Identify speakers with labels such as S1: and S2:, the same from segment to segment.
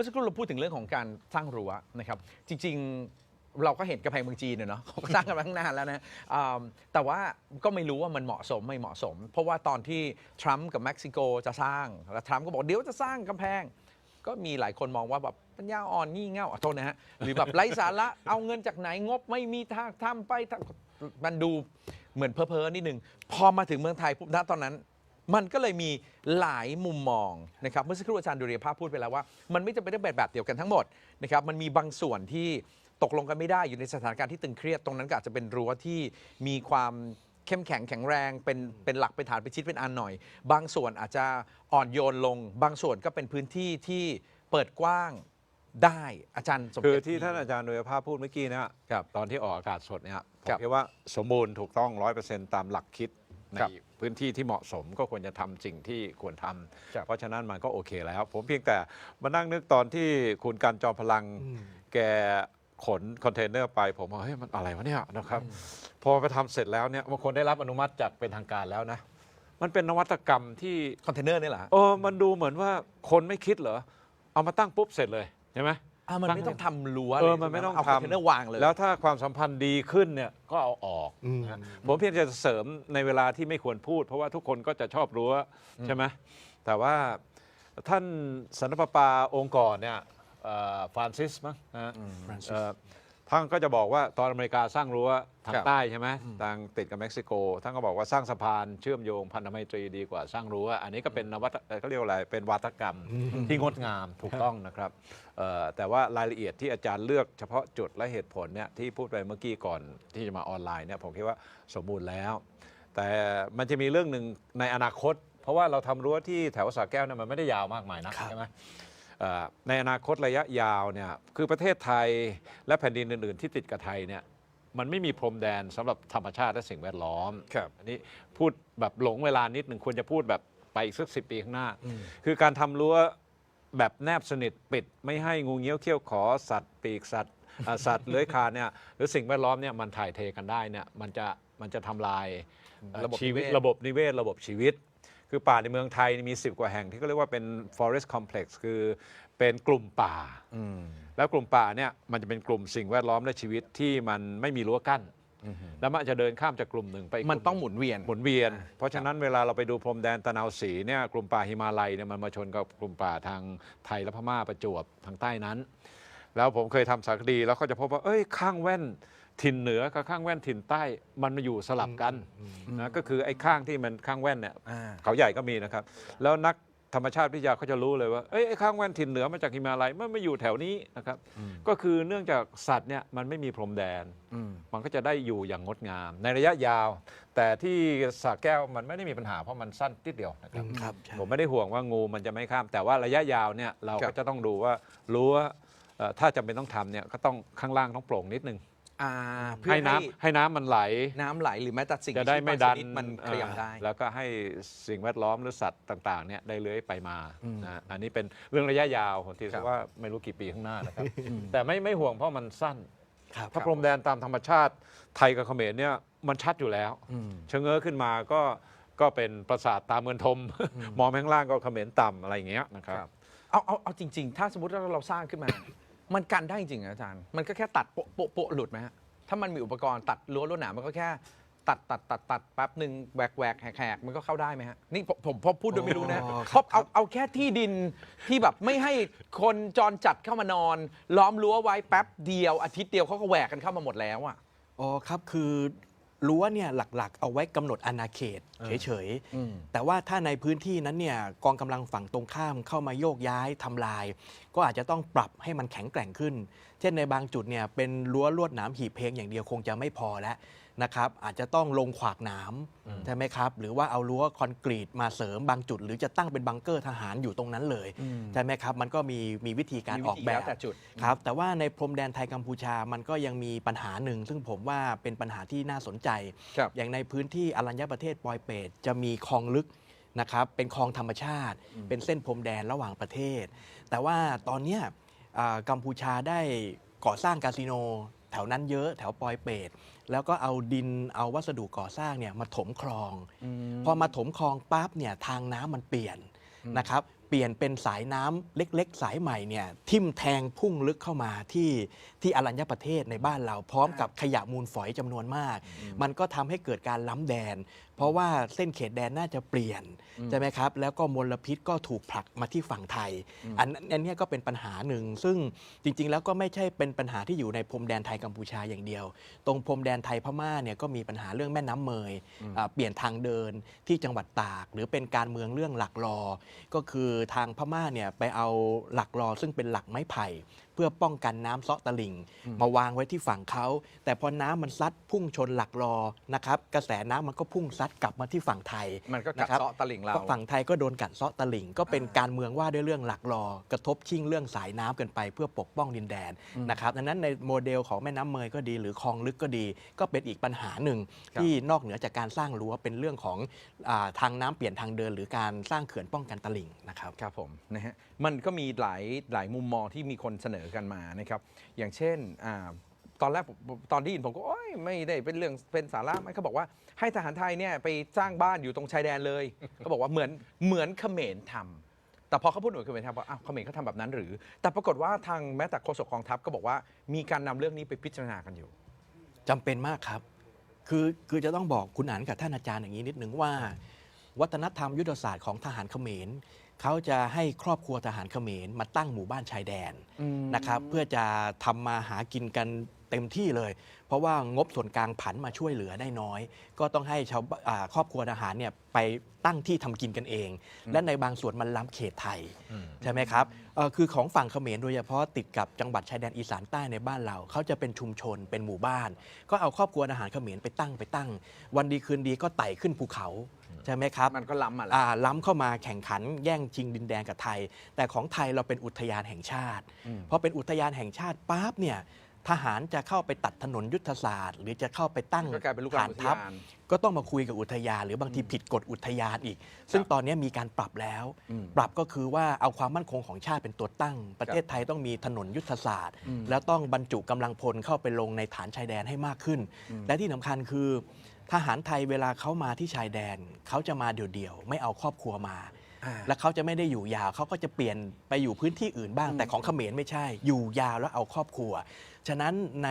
S1: มื่อสักครู่เราพูดถึงเรื่องของการสร้างรั้วนะครับ จริง ๆ เราก็เห็นกำแพงเมืองจีนเนี่ยเนาะเขาก็สร้างกันมาตั้งนานแล้วนะอ่าแต่ว่าก็ไม่รู้ว่ามันเหมาะสมไม่เหมาะสม เพราะว่าตอนที่ทรัมป์กับเม็กซิโกจะสร้างแล้วทรัมป์ก็บอกเดี๋ยวจะสร้างกำแพง ก็มีหลายคนมองว่าแบบปัญญาอ่อนงี่เง่าอะโทษนะฮะหรือแบบไร้สาระเอาเงินจากไหนงบไม่มีทางทำไปทำมันดูเหมือนเพ้อเพ้อๆนิดนึงพอมาถึงเมืองไทยปุ๊บณตอนนั้น มันก็เลยมีหลายมุมมองนะครับเมื่อสักครู่อาจารย์ดุริยภาพพูดไปแล้วว่า มันไม่จำเป็นต้องเป็นแบบเดียวกันทั้งหมดนะครับมันมีบางส่วนที่ตกลงกันไม่ได้อยู่ในสถานการณ์ที่ตึงเครียดตรงนั้นก็อาจจะเป็นรั้วที่มีความเข้มแข็งแข็งแรงเป็นเป็นหลักเป็นฐานเป็นชิดเป็นอันหน่อย บางส่วนอาจจะอ่อนโยนลง บางส่วนก็เป็นพื้นที่ที่เปิดกว้างได้อาจารย์สม
S2: คือ
S1: เกียรติ
S2: ที่ท่านอาจารย์โดยภาพพูดเมื่อกี้เนะครับตอนที่ออกอากาศสดเนี่ยผ
S1: ครั
S2: ม
S1: บ
S2: คิดว่าสมบูรณ์ถูกต้องร้อยเปอร์เซ็นต์ตามหลักคิด ใน
S1: ครับ
S2: พื้นที่ที่เหมาะสมก็ควรจะทำสิ่งที่ควรทำ
S1: ครับ
S2: เพราะฉะนั้นมันก็โอเคแล้ว ผมเพียงแต่มานั่งนึกตอนที่คุณการจอมพลังแกขนคอนเทนเนอร์ไปผมว่าเฮ้ยมันอะไรวะเนี่ยนะครับพอไปทำเสร็จแล้วเนี่ยบางคนได้รับอนุมัติจากเป็นทางการแล้วนะ มันเป็นนวัตกรรมที่
S1: คอนเทนเนอร์นี่แหละ
S2: เออมันดูเหมือนว่าคนไม่คิดเหรอ เอามาตั้งปุ๊บเสร็จเลยใช่ไหม
S1: อะมันไม่ต้องทำรั้ว
S2: เออ
S1: ลย
S2: มันไม่ต้อง
S1: เอาคอนเทนเนอร์
S2: ทำ
S1: วางเลย
S2: แล้วถ้าความสัมพันธ์ดีขึ้นเนี่ยก็เอาออก
S3: อืม
S2: นะฮะผมเพียงจะเสริมในเวลาที่ไม่ควรพูด เพราะว่าทุกคนก็จะชอบรั้วใช่ไหมแต่ว่าท่านสันตะปาปาองค์ก่อนเนี่ยฟรานซิสมั้งนะฮะ
S3: Francis
S2: เอ่อ ท่านก็จะบอกว่าตอนอเมริกาสร้างรั้วทา
S1: ค
S2: ง
S1: รับ
S2: ใต้ใช่ไหมทางติดกับเม็กซิโก ท่านก็บอกว่าสร้างสะพานเชื่อมโยงพันธไมตรีดีกว่าสร้างรั้ว อันนี้ก็เป็นนวัตเอ่อเขาเรียกว่าอะไร เป็นวาทกรรมที่งดงามถูกต้องนะครับเอ่อแต่ว่ารายละเอียดที่อาจารย์เลือกเฉพาะจุดและเหตุผลเนี่ยที่พูดไปเมื่อกี้ก่อนที่จะมาออนไลน์เนี่ยผมคิดว่าสมบูรณ์แล้ว แต่มันจะมีเรื่องหนึ่งในอนาคต เพราะว่าเราทำรั้วที่แถวสระแก้วเนี่ยมันไม่ได้ยาวมากมายนะครับใช่ไหมเอ่อ ในอนาคตระยะยาวเนี่ยคือประเทศไทยและแผ่นดินอื่น ๆ ที่ติดกับไทยเนี่ยมันไม่มีพรมแดนสำหรับธรรมชาติและสิ่งแวดล้อม
S1: ครับ
S2: อันนี้พูดแบบหลงเวลานิดหนึ่งควรจะพูดแบบไปอีกสักสิปีข้างหน้า คือการทำรั้วแบบแนบสนิทปิดไม่ให้งูเงี้ยวเขี้ยวขอสัตว์ ปีกสัตว์อ่าสัตว์เลื้อยคลานเนี่ยหรือสิ่งแวดล้อมเนี่ยมันถ่ายเทกันได้เนี่ยมันจะมันจะทำลายเอ่อ
S1: ระบบ
S2: ชีวิต
S1: นิเวศ
S2: ระบบนิเวศระบบชีวิต คือป่าในเมืองไทยมี 10 กว่าแห่งที่เขาเรียกว่าเป็น forest complex คือเป็นกลุ่มป่า
S1: อืม
S2: แล้วกลุ่มป่าเนี่ยมันจะเป็นกลุ่มสิ่งแวดล้อมและชีวิตที่มันไม่มีรั้วกั้นแล้วมันจะเดินข้ามจากกลุ่มหนึ่งไปอีก
S1: มัน
S2: กลุ่
S1: ต้องหมุนเวียน
S2: หมุนเวียน เพราะฉะนั้นเวลาเราไปดูพรมแดนตะนาวศรีเนี่ยกลุ่มป่าหิมาลัยเนี่ยมันมาชนกับกลุ่มป่าทางไทยและพม่าประจวบทางใต้นั้น แล้วผมเคยทำสารคดีแล้วก็จะพบว่าเอ้ยข้างแว่น ถิ่นเหนือกับข้างแว่นถิ่นใต้มันมาอยู่สลับกันนะก็คือไอ้ข้างที่มันข้างแว่นเนี่ย
S1: อ่า
S2: เขาใหญ่ก็มีนะครับ แล้วนักธรรมชาติวิทยาเขาจะรู้เลยว่าเอ้ยไอ้ข้างแว่นถิ่นเหนือมาจากหิมาลัยมันไม่อยู่แถวนี้นะครับ ก็คือเนื่องจากสัตว์เนี่ยมันไม่มีพรมแดน
S1: อืม
S2: มันก็จะได้อยู่อย่างงดงาม ในระยะยาว แต่ที่สระแก้วมันไม่ได้มีปัญหาเพราะมันสั้นติดเดียวนะครับ
S3: ครับใช่
S2: ผมไม่ได้ห่วงว่างูมันจะไม่ข้าม แต่ว่าระยะยาวเนี่ยเรา
S1: ครั
S2: ก็
S1: บ
S2: จะต้องดูว่ารู้ว่าเอ่อถ้าจำเป็นต้องทำเนี่ยก็ต้องข้างล่างต้องโปร่งนิดนึง
S1: อ่าเพื่อ
S2: ให้
S1: ให้
S2: น้ำให้น้ำมันไหล
S1: น้ำไหลหรือแม้แต่สิ่ง
S2: จะได้
S1: มีชีวิต
S2: ไม่
S1: บาง
S2: ดัน
S1: ชดมันขยับได้
S2: เอ่อแล้วก็ให้สิ่งแวดล้อมหรือสัตว์ต่างๆเนี่ยได้เลื้อยไปมา
S1: อืม
S2: นะอันนี้เป็นเรื่องระยะยาวผมที
S1: ครับ
S2: ว่าไม่รู้กี่ปีข้างหน้านะครับ แต่ไม่ไม่ห่วงเพราะมันสั้น
S3: ครับ
S2: ถ้าพรมแดนตามธรรมชาติไทยกับเขมรเนี่ยมันชัดอยู่แล้ว
S1: อืม
S2: ชะเง้อขึ้นมาก็ก็เป็นปราสาทตามเมือนทม มองไปข้างล่างก็เขมรต่ำอะไรอย่างเงี้ยนะครับ
S1: ครับเอาเอาเอาจริง ๆ ถ้าสมมติว่าเราสร้างขึ้นมา มันกันได้จริงเหรออาจารย์ มันก็แค่ตัดโปะโปะโปะหลุดไหมฮะ ถ้ามันมีอุปกรณ์ตัดรั้วลวดหนามมันก็แค่ตัดตัดตัดตัดแป๊บหนึ่งแหวกแหวกแหกแหกมันก็เข้าได้ไหมฮะ นี่ผมผมผมพูดโดยไม่รู้นะ
S3: อ๋อ
S1: เพราะเอาเอาแค่ที่ดินที่แบบไม่ให้คนจรจัดเข้ามานอน ล้อมรั้วไว้แป๊บเดียวอาทิตย์เดียวเขาก็แหวกกันเข้ามาหมดแล้วอะ
S3: อ๋อครับคือรั้วเนี่ยหลักๆ เอาไว้กำหนดอาณาเขตเฉย
S1: อืม
S3: ๆ แต่ว่าถ้าในพื้นที่นั้นเนี่ยกองกำลังฝั่งตรงข้ามเข้ามาโยกย้ายทำลายก็อาจจะต้องปรับให้มันแข็งแกร่งขึ้น เช่นในบางจุดเนี่ยเป็นรั้วลวดหนามหีบเพลงอย่างเดียวคงจะไม่พอแล้วนะครับอาจจะต้องลงขวากหนามใช่ไหมครับหรือว่าเอารั้วคอนกรีตมาเสริมบางจุด หรือจะตั้งเป็นบังเกอร์ทหารอยู่ตรงนั้นเลย
S1: อืม
S3: ใช่ไหมครับมันก็มีมีวิธีการ
S1: มี
S3: อ
S1: วิ
S3: อก
S1: ธี
S3: แบ
S1: แล้
S3: บ
S1: วแต่จุด
S3: ครับแต่ว่าในพรมแดนไทยกัมพูชามันก็ยังมีปัญหาหนึ่ง ซึ่งผมว่าเป็นปัญหาที่น่าสนใจ
S1: ครับ
S3: อย่างในพื้นที่อรัญญประเทศปอยเปตจะมีคลองลึกนะครับเป็นคลองธรรมชาติ เป็นเส้นพรมแดนระหว่างประเทศ แต่ว่าตอนเนี้ยอ่ากัมพูชาได้ก่อสร้างคาสิโน แถวนั้นเยอะแถวปอยเปตแล้วก็เอาดินเอาวัสดุก่อสร้างเนี่ยมาถมคลองพอมาถมคลองปั๊บเนี่ยทางน้ำมันเปลี่ยนนะครับเปลี่ยนเป็นสายน้ำเล็ก ๆ สายใหม่เนี่ยทิ่มแทงพุ่งลึกเข้ามาที่ที่อรัญญประเทศในบ้านเรา พร้อมกับขยะมูลฝอยจำนวนมาก มันก็ทำให้เกิดการล้ำแดน เพราะว่าเส้นเขตแดนน่าจะเปลี่ยนใช่ไหมครับ แล้วก็มลพิษก็ถูกผลักมาที่ฝั่งไทย อันอันเนี้ยก็เป็นปัญหาหนึ่ง ซึ่งจริง ๆ แล้วก็ไม่ใช่เป็นปัญหาที่อยู่ในพรมแดนไทยกัมพูชาอย่างเดียว ตรงพรมแดนไทยพม่าเนี่ยก็มีปัญหาเรื่องแม่น้ำเมยอ่าเปลี่ยนทางเดินที่จังหวัดตาก หรือเป็นการเมืองเรื่องหลักรอ ก็คือทางพม่าเนี่ยไปเอาหลักรอซึ่งเป็นหลักไม้ไผ่เพื่อป้องกันน้ำเซาะตลิ่ง มาวางไว้ที่ฝั่งเขา แต่พอน้ำมันซัดพุ่งชนหลักรอนะครับกระแสน้ำมันก็พุ่งซัดกลับมาที่ฝั่งไทย
S1: มันก็กัด
S3: นะครับ
S1: เซาะตลิ่งเรา
S3: ก็ฝั่งไทยก็โดนกัดเซาะตลิ่ง ก็เป็นการเมืองว่าด้วยเรื่องหลักรอ กระทบชิงเรื่องสายน้ำกันไป เพื่อปกป้องดินแดนนะครับดังนั้นในโมเดลของแม่น้ำเมยก็ดี หรือคลองลึกก็ดี ก็เป็นอีกปัญหาหนึ่ง
S1: ครับ
S3: ที่นอกเหนือจากการสร้างรั้วเป็นเรื่องของอาทางน้ำเปลี่ยนทางเดิน หรือการสร้างเขื่อนป้องกันตลิ่งนะครับ
S1: ครับผมนะฮะมันก็มีหลายหลายมุมมองที่มีคนเสนอกันมานะครับอย่างเช่นอตอนแรกตอนที่ยินผมก็โอ้ยไม่ได้เป็นเรื่องเป็นสาระไหมเขาบอกว่าให้ทหารไทยเนี่ยไปสร้างบ้านอยู่ตรงชายแดนเลยเขาบอกว่าเหมือนเหมือนเขมรทำแต่พอเขาพูดหมือนเขมรทำว่าอ้าวเขมรเขาทำแบบนั้นหรือ แต่ปรากฏว่าทางแม้แต่โฆษกกองทัพก็บอกว่ามีการนำเรื่องนี้ไปพิจารณากันอยู่
S3: จำเป็นมากครับ คือคือจะต้องบอกคุณอ่านกับท่านอาจารย์อย่างนี้นิดนึงว่า วัฒนธรรมยุทธศาสตร์ของทหารเขมร เขาจะให้ครอบครัวทหารเขมรมาตั้งหมู่บ้านชายแดน
S1: อืม
S3: นะครับเพื่อจะทำมาหากินกันเต็มที่เลย เพราะว่างบส่วนกลางผันมาช่วยเหลือได้น้อย ก็ต้องให้ชาวบ้านอ่าครอบครัวทหารเนี่ยไปตั้งที่ทำกินกันเอง และในบางส่วนมันล้ำเขตไทยใช่ไหมครับเอ่อคือของฝั่งเขมรโดยเฉพาะติดกับจังหวัดชายแดนอีสานใต้ในบ้านเราเขาจะเป็นชุมชนเป็นหมู่บ้าน ก็เอาครอบครัวทหารเขมรไปตั้งไปตั้ง วันดีคืนดีก็ไต่ขึ้นภูเขา ใช่ไหมครับ
S1: มันก็ล้ำมาแล้ว
S3: อ่าล้ำเข้ามาแข่งขันแย่งชิงดินแดนกับไทย แต่ของไทยเราเป็นอุทยานแห่งชาติ
S1: อืม
S3: พอเป็นอุทยานแห่งชาติปั๊บเนี่ยทหารจะเข้าไปตัดถนนยุทธศาสตร์ หรือจะเข้าไปตั้ง
S1: ก็กลายเป็นลูกหลาน
S3: ฐานทัพ
S1: อุทยาน
S3: ก็ต้องมาคุยกับอุทยาน หรือบางทีผิดกฎอุทยานอีก ซึ่งตอนนี้มีการปรับแล้ว
S1: อืม
S3: ปรับก็คือว่าเอาความมั่นคงของชาติเป็นตัวตั้ง ประเทศไทยต้องมีถนนยุทธศาสตร์
S1: อืม
S3: แล้วต้องบรรจุกำลังพลเข้าไปลงในฐานชายแดนให้มากขึ้น และที่สำคัญคือ ทหารไทยเวลาเขามาที่ชายแดนเขาจะมาเดี่ยวๆไม่เอาครอบครัวมา
S1: อ่า
S3: และเขาจะไม่ได้อยู่ยาวเขาก็จะเปลี่ยนไปอยู่พื้นที่อื่นบ้าง แต่ของเขมรไม่ใช่ อยู่ยาวแล้วเอาครอบครัว ฉะนั้นใน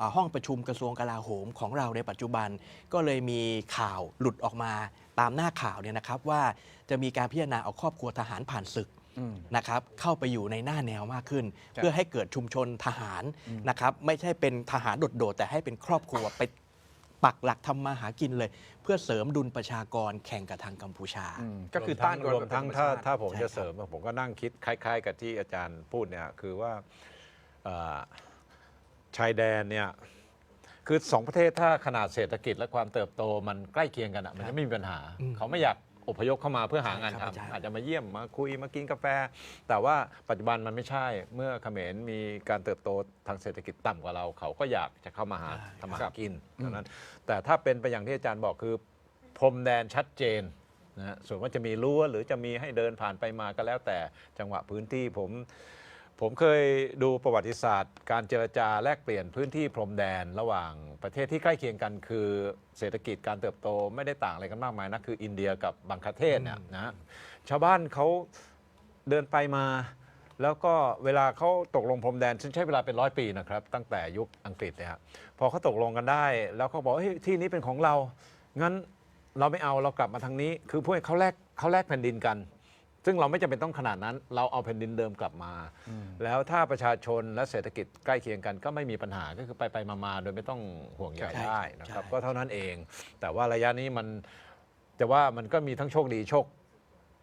S3: อ่าห้องประชุมกระทรวงกลาโหมของเราในปัจจุบันก็เลยมีข่าวหลุดออกมาตามหน้าข่าวเนี่ยนะครับว่าจะมีการพิจารณาเอาครอบครัวทหารผ่านศึก
S1: อืม
S3: นะครับเข้าไปอยู่ในหน้าแนวมากขึ้น
S1: ครับ
S3: เพื่อให้เกิดชุมชนทหารนะครับไม่ใช่เป็นทหารโดดๆแต่ให้เป็นครอบครัวไป ปักหลักทำมาหากินเลย เพื่อเสริมดุลประชากรแข่งกับทางกัมพูชา
S1: อืมก็คือ
S2: รวม
S1: ต้าน
S2: รวมทั้ง
S1: ธรรม
S2: ถ้า
S1: ชติ
S2: ถ้าผม
S3: ใช่
S2: จะ
S3: ครับ
S2: เสริมผมก็นั่งคิดคล้าย ๆ กับที่อาจารย์พูดเนี่ยคือว่าเอ่อชายแดนเนี่ยคือสองประเทศถ้าขนาดเศรษฐกิจและความเติบโตมันใกล้เคียงกันอะมันจะไม่มีปัญหา เขาไม่อยาก อพยพเข้ามาเพื่อหางาน
S3: ใช่ครับใช่
S2: ทำอาจจะมาเยี่ยมมาคุยมากินกาแฟ แต่ว่าปัจจุบันมันไม่ใช่เมื่อเขมรมีการเติบโตทางเศรษฐกิจต่ำกว่าเรา เขาก็อยากจะเข้ามาหาทำมาหากินเท่านั้น แต่ถ้าเป็นไปอย่างที่อาจารย์บอกคือ พรมแดนชัดเจนนะฮะส่วนว่าจะมีรั้วหรือจะมีให้เดินผ่านไปมาก็แล้วแต่จังหวะพื้นที่ผม ผมเคยดูประวัติศาสตร์ การเจรจาแลกเปลี่ยนพื้นที่พรมแดนระหว่างประเทศที่ใกล้เคียงกัน คือเศรษฐกิจการเติบโตไม่ได้ต่างอะไรกันมากมายนะคืออินเดียกับบังคลาเทศเนี่ยนะชาวบ้านเขาเดินไปมา แล้วก็เวลาเขาตกลงพรมแดนซึ่งใช้เวลาเป็นร้อยปีนะครับ ตั้งแต่ยุคอังกฤษเนี่ยพอเขาตกลงกันได้ แล้วเขาบอกเฮ้ยที่นี้เป็นของเรางั้นเราไม่เอาเรากลับมาทางนี้ คือพวกเขาแลกเขาแลกแผ่นดินกัน ซึ่งเราไม่จำเป็นต้องขนาดนั้น เราเอาแผ่นดินเดิมกลับมา แล้วถ้าประชาชนและเศรษฐกิจใกล้เคียงกันก็ไม่มีปัญหาก็คือไปไปมามาโดยไม่ต้องห่วงใย
S3: ใช่
S2: ได้นะครับ
S3: ใช่
S2: ก็เท่านั้นเอง แต่ว่าระยะนี้มันแต่ว่ามันก็มีทั้งโชคดีโชค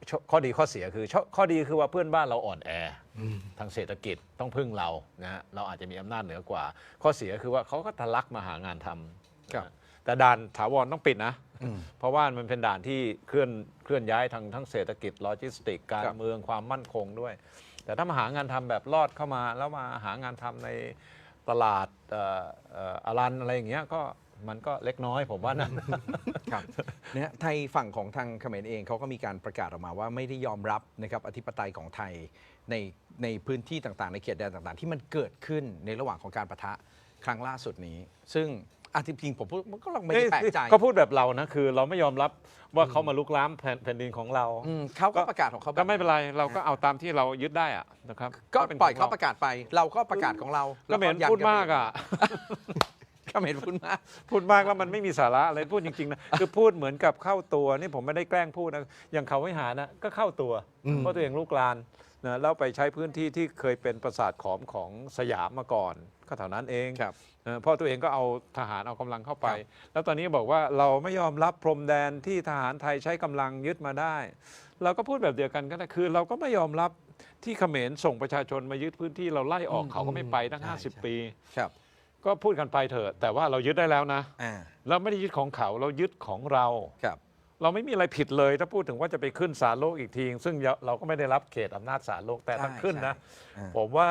S2: โชคข้อดีข้อเสียคือข้อข้อดีคือว่าเพื่อนบ้านเราอ่อนแอทางเศรษฐกิจต้องพึ่งเรานะฮะเราอาจจะมีอำนาจเหนือกว่า ข้อเสียคือว่าเขาก็ทะลักมาหางานทำ
S1: ครับ
S2: นะ แต่ด่านถาวรต้องปิดนะ เพราะว่ามันเป็นด่านที่เคลื่อนเคลื่อนย้ายทางทั้งเศรษฐกิจโลจิสติก การ
S1: ครับ
S2: เมืองความมั่นคงด้วย แต่ถ้ามาหางานทำแบบลอดเข้ามา แล้วมาหางานทำในตลาดเอ่อเอ่ออารันอะไรอย่างเงี้ยก็มันก็เล็กน้อยผมว่านะ
S1: ครับนะฮะไทยฝั่งของทางเขมรเองเขาก็มีการประกาศออกมาว่าไม่ได้ยอมรับนะครับอธิปไตยของไทยในในพื้นที่ต่างๆ ในเขตแดนต่างๆ ที่มันเกิดขึ้นในระหว่างของการประทะครั้งล่าสุดนี้ ซึ่ง อะจริงๆผมพูดมันก็ลองไม่ได้แปลกใจ
S2: เขาพูดแบบเรานะคือเราไม่ยอมรับว่าเขามาลุกล้ำแผ่นแผ่นดินของเรา
S1: อืมเขาก็ประกาศของเขา
S2: ก็ไม่เป็นไรเราก็เอาตามที่เรายึดได้อะนะครับ
S1: ก็
S2: น
S1: ปล่อย
S2: ข
S1: เขา
S2: ง
S1: ประกาศไป เราก็ประกาศของเรา
S2: ก็เหม็น
S1: ยั
S2: พูด
S1: นน
S2: มากอะ
S1: ก็เหม็นพูดมาก
S2: พูดมากแล้วมันไม่มีสาระอะไรพูดจริงๆนะคือพูดเหมือนกับเข้าตัวนี่ผมไม่ได้แกล้งพูดนะอย่างเขาวิหารนะก็เข้าตัว
S3: อืม
S2: เพราะตัวเองลูกลาน นะแล้วไปใช้พื้นที่ที่เคยเป็นปราสาทขอมของสยามมาก่อนก็เท่านั้นเอง
S1: ครับ
S2: นะเพราะตัวเองก็เอาทหารเอากำลังเข้าไป
S1: ครับ
S2: แล้วตอนนี้บอกว่าเราไม่ยอมรับพรมแดนที่ทหารไทยใช้กำลังยึดมาได้ เราก็พูดแบบเดียวกันก็ได้คือ เราก็ไม่ยอมรับที่เขมรส่งประชาชนมายึดพื้นที่เราไล่ออก
S1: อืม
S2: เขาก็ไม่ไปตั้ง
S3: ใช่ใช่
S2: 50 ปี
S1: ครับ
S2: ก็พูดกันไปเถอะแต่ว่าเรายึดได้แล้วนะ
S1: อ่า
S2: เราไม่ได้ยึดของเขาเรายึดของเรา
S1: ครับ
S2: เราไม่มีอะไรผิดเลย ถ้าพูดถึงว่าจะไปขึ้นศาลโลกอีกที ซึ่งเราก็ไม่ได้รับเขตอำนาจศาลโลกแต่ถ้า
S1: ใช่
S2: ขึ้นนะ
S1: ใช่อ่า
S2: ผมว่า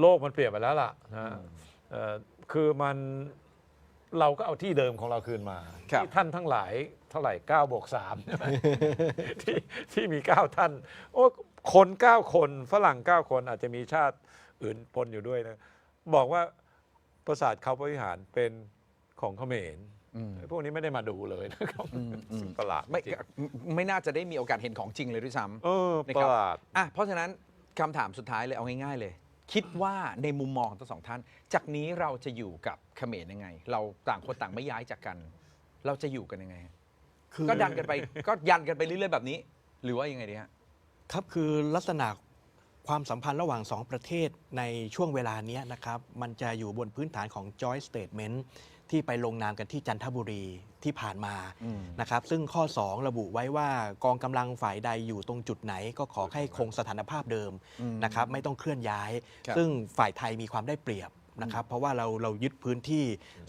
S2: โลกมันเปลี่ยนไปแล้วล่ะนะเอ่อคือมันเราก็เอาที่เดิมของเราคืนมา
S1: ครับ
S2: ที่ท่านทั้งหลายเท่าไหร่9บวก3ใช่ไหม ที่ที่มี 9 ท่าน โอ้คน 9 คนฝรั่ง 9 คนอาจจะมีชาติอื่นปนอยู่ด้วยนะ บอกว่าปราสาทเขาพระวิหารเป็นของเขมร
S1: อืม
S2: พวกนี้ไม่ได้มาดูเลยนะครับ
S1: อืมอืม
S2: ประหลาด
S1: ไม่
S2: จริง
S1: ไม่น่าจะได้มีโอกาสเห็นของจริงเลยด้วยซ้ำ
S2: เออ
S1: นะ
S2: ป
S1: ครับ
S2: ระหลาด
S1: อะเพราะฉะนั้นคำถามสุดท้ายเลยเอาง่ายๆเลย คิดว่าในมุมมองของทั้งสองท่าน จากนี้เราจะอยู่กับเขมรยังไง เราต่างคนต่างไม่ย้ายจากกัน เราจะอยู่กันยังไง
S3: คือ
S1: ก็ดันกันไปก็ยันกันไปเรื่อยๆแบบนี้ หรือว่ายังไงดีฮะ
S3: ครับคือลักษณะความสัมพันธ์ระหว่างสองประเทศในช่วงเวลาเนี้ยนะครับ มันจะอยู่บนพื้นฐานของ joint statement ที่ไปลงนามกันที่จันทบุรีที่ผ่านมา
S1: อืม
S3: นะครับซึ่งข้อ 2 ระบุไว้ว่ากองกำลังฝ่ายใดอยู่ตรงจุดไหน ก็ขอให้คงสถานภาพเดิม
S1: อืม
S3: นะครับไม่ต้องเคลื่อนย้าย
S1: ครับ
S3: ซึ่งฝ่ายไทยมีความได้เปรียบนะครับเพราะว่าเราเรายึดพื้นที่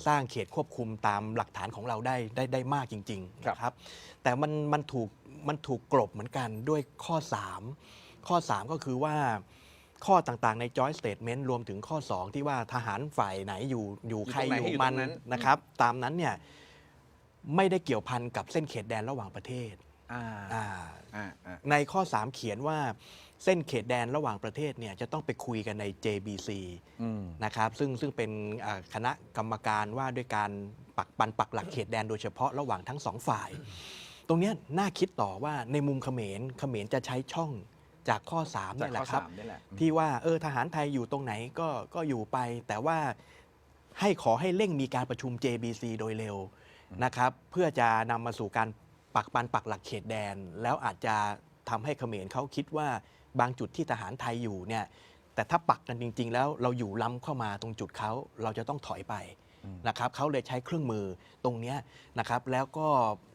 S3: สร้างเขตควบคุมตามหลักฐานของเราได้ได้ได้มากจริงๆนะครับแต่มันมันถูกมันถูกกลบเหมือนกันด้วยข้อ 3 ข้อ 3 ก็คือว่า ข้อต่างๆใน joint statement รวมถึงข้อ 2 ที่ว่าทหารฝ่ายไหนอยู่อยู่
S1: อยู่
S3: ใคร
S1: ตรงไหน
S3: อยู่
S1: ให้อยู่
S3: มัน
S1: ตรงนั้น
S3: นะครับ ตามนั้นเนี่ยไม่ได้เกี่ยวพันกับเส้นเขตแดนระหว่างประเทศ
S1: อ่า
S3: อ่า
S1: อ่าอ่า
S3: ในข้อ 3 เขียนว่าเส้นเขตแดนระหว่างประเทศเนี่ยจะต้องไปคุยกันใน JBC
S1: อืม
S3: นะครับซึ่งซึ่งเป็นอ่าคณะกรรมการว่าด้วยการปักปันปักหลักเขตแดนโดยเฉพาะระหว่างทั้งสองฝ่าย ตรงเนี้ยน่าคิดต่อว่าในมุมเขมรเขมรจะใช้ช่อง จากข้อ3
S1: จาก
S3: เนี่ยแห
S1: ข้อ
S3: ละครับ
S1: สามนี่แหละ
S3: ที่ว่าเออทหารไทยอยู่ตรงไหนก็ก็อยู่ไป แต่ว่าให้ขอให้เร่งมีการประชุม JBC โดยเร็วนะครับ เพื่อจะนำมาสู่การปักปันปักหลักเขตแดน แล้วอาจจะทำให้เขมรเขาคิดว่าบางจุดที่ทหารไทยอยู่เนี่ยแต่ถ้าปักกันจริง ๆ แล้วเราอยู่ล้ำเข้ามาตรงจุดเขาเราจะต้องถอยไป นะครับเขาเลยใช้เครื่องมือตรงเนี้ยนะครับแล้วก็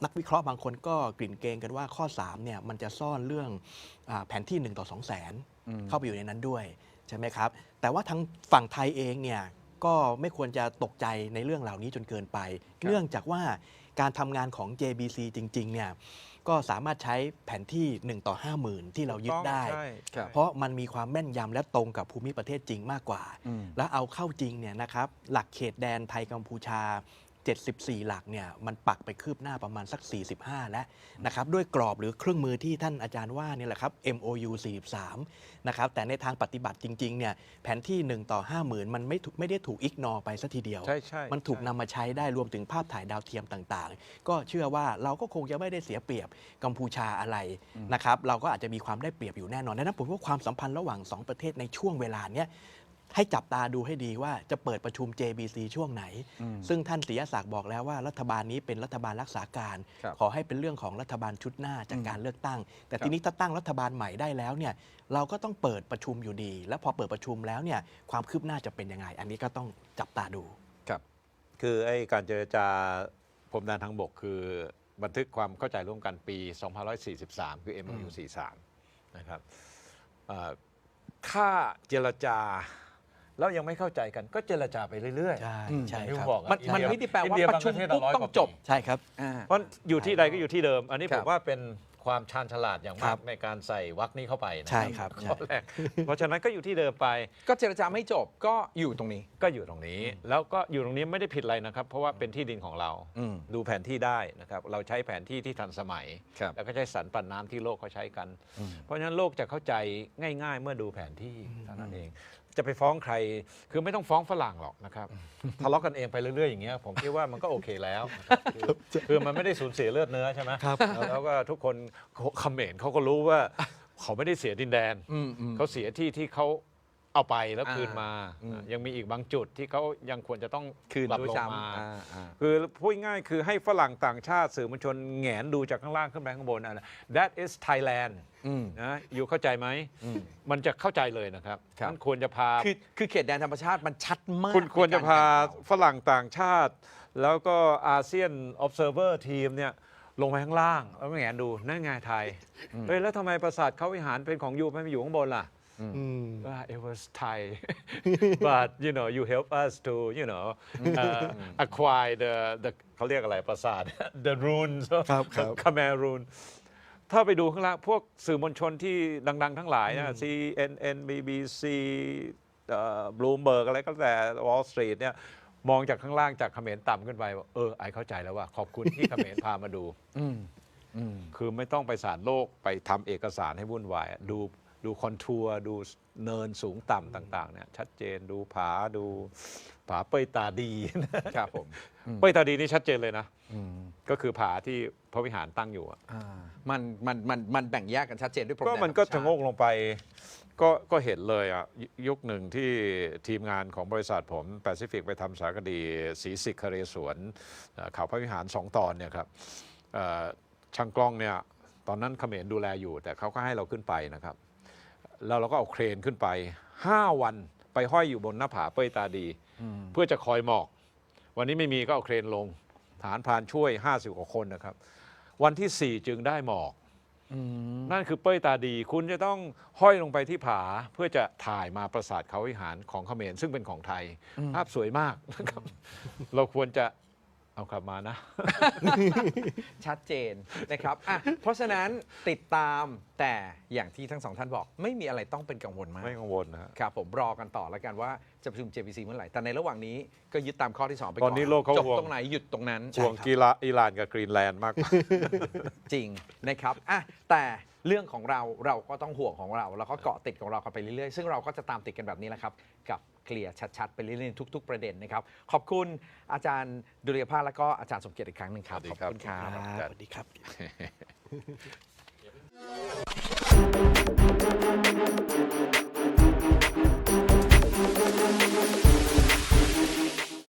S3: นักวิเคราะห์บางคนก็กลิ่นเกรงกันว่าข้อ3เนี่ยมันจะซ่อนเรื่องอาแผนที่ 1 ต่อ 2 0 0แสน
S1: อืม
S3: เข้าไปอยู่ในนั้นด้วยใช่ไหมครับ แต่ว่าทางฝั่งไทยเองเนี่ยก็ไม่ควรจะตกใจในเรื่องเหล่านี้จนเกินไป
S1: ครับ
S3: เนื่องจากว่า การทำงานของ JBC จริงๆเนี่ยก็สามารถใช้แผนที่ 1 ต่อ 50,000 ที่เรายึดได้
S2: ใช่
S1: ครับ
S3: เพราะมันมีความแม่นยำและตรงกับภูมิประเทศจริงมากกว่า
S1: อืม
S3: แล้วเอาเข้าจริงเนี่ยนะครับหลักเขตแดนไทยกัมพูชา 74 หลักเนี่ยมันปักไปคืบหน้าประมาณสัก 45 แล้วนะครับด้วยกรอบหรือเครื่องมือที่ท่านอาจารย์ว่าเนี่ยแหละครับ MOU 43 นะครับแต่ในทางปฏิบัติจริงๆเนี่ยแผนที่ 1 ต่อ 50,000 มันไม่ถูกไม่ได้ถูกอิกนอไปสัทีเดียว
S2: ใช่ใช่
S3: มันถูก
S2: ใช่
S3: นำมาใช้ได้รวมถึงภาพถ่ายดาวเทียมต่างๆ ก็เชื่อว่าเราก็คงจะไม่ได้เสียเปรียบกัมพูชาอะไรนะครับเราก็อาจจะมีความได้เปรียบอยู่แน่นอนดังนั้นผมว่าความสัมพันธ์ระหว่าง2ประเทศในช่วงเวลาเนี้ย ให้จับตาดูให้ดีว่าจะเปิดประชุม JBC ช่วงไหน
S1: อืม
S3: ซึ่งท่านศรียศักดิ์บอกแล้วว่ารัฐบาลนี้เป็นรัฐบาลรักษาการ
S1: ครับ
S3: ขอให้เป็นเรื่องของรัฐบาลชุดหน้าจาก
S1: อืม
S3: การเลือกตั้ง แต่
S1: ครับ
S3: ทีนี้ถ้าตั้งรัฐบาลใหม่ได้แล้วเนี่ยเราก็ต้องเปิดประชุมอยู่ดี แล้วพอเปิดประชุมแล้วเนี่ยความคืบหน้าจะเป็นยังไง อันนี้ก็ต้องจับตาดู
S1: ครับ
S2: คือไอ้การเจรจาพรมแดนทางบกคือบันทึกความเข้าใจร่วมกันปี 2543 คือ MOU 43 นะครับเอ่อถ้าเจรจา แล้วยังไม่เข้าใจกันก็เจรจาไปเรื่อยๆ
S3: ใช่
S1: อืม
S3: ใช่
S2: อย่างที่
S3: ค
S2: ผ
S3: รับ
S2: มบอกอะ
S1: มันมัน
S2: อิเย
S1: ไม่ได้แปลว่า
S2: อินเย
S1: ประชุม
S2: บางเทศ
S1: ปุ๊บ
S2: ร้ย
S1: ต้อง
S2: กว่า
S1: จบ
S2: ปี
S3: ใช่ครับ
S1: อ่า
S2: เพราะอยู่ที่ใดก็อยู่ที่เดิม อันนี้
S1: ครั
S2: ผ
S1: บ
S2: มว่าเป็นความชาญฉลาดอย่าง
S3: ครั
S2: มาก
S3: บ
S2: ในการใส่วรรคนี้เข้าไปนะ
S3: ใช่ครับ
S2: ข้อแรกเพราะฉะนั้นก็อยู่ที่เดิมไป
S1: ก็เจรจาไม่จบก็อยู่ตรงนี้
S2: ก็อยู่ตรงนี้ แล้วก็อยู่ตรงนี้ไม่ได้ผิดอะไรนะครับ เพราะว่าเป็นที่ดินของเรา
S1: อืม
S2: ดูแผนที่ได้นะครับ เราใช้แผนที่ที่ทันสมัย
S1: ครับ
S2: แล้วก็ใช้สันปันน้ำที่โลกเขาใช้กัน เพราะฉะนั้นโลกจะเข้าใจง่าย ๆ เมื่อดูแผนที่เท่านั้นเอง จะไปฟ้องใคร คือไม่ต้องฟ้องฝรั่งหรอกนะครับทะเลาะกันเองไปเรื่อยๆอย่างเงี้ยผมคิดว่ามันก็โอเคแล้วนะครับคือคือมันไม่ได้สูญเสียเลือดเนื้อใช่ไหม
S3: ครับ
S2: แล้วแล้วก็ทุกคนเขมรเขาก็รู้ว่า เขาไม่ได้เสียดินแดน
S1: อืมอืม
S2: เขาเสียที่ที่เขา เอาไปแล้ว
S1: อ่า
S2: คืนมา
S1: อืม
S2: ยังมีอีกบางจุดที่เขายังควรจะต้อง
S1: คืน
S2: ปรับ
S1: ด้วย
S2: ลง
S1: ซ้ำ
S2: มา
S1: อ่าอ่า
S2: คือพูดง่ายๆคือให้ฝรั่งต่างชาติสื่อมวลชนแหงนดูจากข้างล่างขึ้นไปข้างบนนะ that is Thailand
S1: อืม
S2: นะอยู่เข้าใจไหม
S1: อืม
S2: มันจะเข้าใจเลยนะครับ
S1: ครับ
S2: มันควรจะพา
S1: คือคือเขตแดนธรรมชาติมันชัดมาก
S2: คุณควรจะพา
S1: ในกรแข่ง
S2: ฝรั่งต่างชาติ แล้วก็อาเซียน observer ทีมเนี่ยลงไปข้างล่าง แล้วแหงนดูนั่นไงไทย เฮ้ย แล้วทำไมปราสาทเขาวิหารเป็นของยูไม่ไปอยู่ข้างบนล่ะ
S3: อืม
S2: Ah, it was Thai, but you know, you help us to, you know, uh, acquire the the เขาเรียกอะไรปราสาท the runes of
S3: ครับครับ
S2: Khmer rune ถ้าไปดูข้างล่างพวกสื่อมวลชนที่ดัง ๆ ทั้งหลายนะ CNN BBC เอ่อ Bloomberg อะไรก็แต่ Wall Street เนี่ยมองจากข้างล่างจากเขมรต่ำขึ้นไปว่าเออไอเข้าใจแล้วว่า ขอบคุณที่เขมรพามาดู
S1: อืมอืม
S2: คือไม่ต้องไปสารโลกไปทำเอกสารให้วุ่นวายอะดู ดูคอนทัวร์ดูเนินสูงต่ำต่างๆเนี่ยชัดเจนดูผาดูผาเปยตาดี
S1: ครับผม
S2: เปยตาดีนี่ชัดเจนเลยนะ
S1: อืม
S2: ก็คือผาที่พระวิหารตั้งอยู่อะ
S1: อ่ามันมันมันมันแบ่งแยกกันชัดเจนด้วยพรม
S2: ก็
S1: แดน
S2: มันก็
S1: ธรร
S2: ชะ
S1: ชาติ
S2: โงกลงไปก็ก็เห็นเลยอะยยุคหนึ่งที่ทีมงานของบริษัทผมแปซิฟิกไปทำสารคดีสีสิกคเรสวนเอ่อเขาพระวิหารสองตอนเนี่ยครับเอ่อช่างกล้องเนี่ยตอนนั้นเขมรดูแลอยู่ แต่เขาก็ให้เราขึ้นไปนะครับ แล้วเราก็เอาเครนขึ้นไป 5 วันไปห้อยอยู่บนหน้าผาเป้ยตาดี เพื่อจะคอยหมอก วันนี้ไม่มีก็เอาเครนลง ฐานพรานช่วย 50กว่าคนนะครับ วันที่ 4 จึงได้หมอก
S1: อืม
S2: นั่นคือเป้ยตาดี คุณจะต้องห้อยลงไปที่ผาเพื่อจะถ่ายมาปราสาทเขาวิหารของเขมรซึ่งเป็นของไทย ภาพสวยมากนะครับ เราควรจะ เอากลับมานะ
S1: ชัดเจนนะครับอะเพราะฉะนั้นติดตามแต่อย่างที่ทั้งสองท่านบอก ไม่มีอะไรต้องเป็นกังวลมาก
S2: ไม่กังวลนะฮะ
S1: ครับผมรอกันต่อแล้วกันว่าจะประชุม JPC เมื่อไหร่ แต่ในระหว่างนี้ก็ยึดตามข้อที่ 2 ไปก่อน
S2: ตอนนี้โลกเขา
S1: จบ
S2: ห่วง
S1: ตรงไหนหยุดตรงนั้น
S2: ห่วงกีฬาอิหร่านกับกรีนแลนด์มากกว่า
S1: จริงนะครับอะแต่เรื่องของเราเราก็ต้องห่วงของเรา แล้วก็เกาะติดของเรากันไปเรื่อยๆ ซึ่งเราก็จะตามติดกันแบบนี้แหละครับ กับ เคลียร์ชัดๆ ไปเรื่อยๆทุก ๆ ประเด็นนะครับ ขอบคุณอาจารย์ดุลยภาพและก็อาจารย์สมเกียรติอีกครั้งหนึ่งครับ
S2: สวัสดี
S1: ขอบ
S2: ครับ
S1: คุณครับ
S3: สวัสดีครับ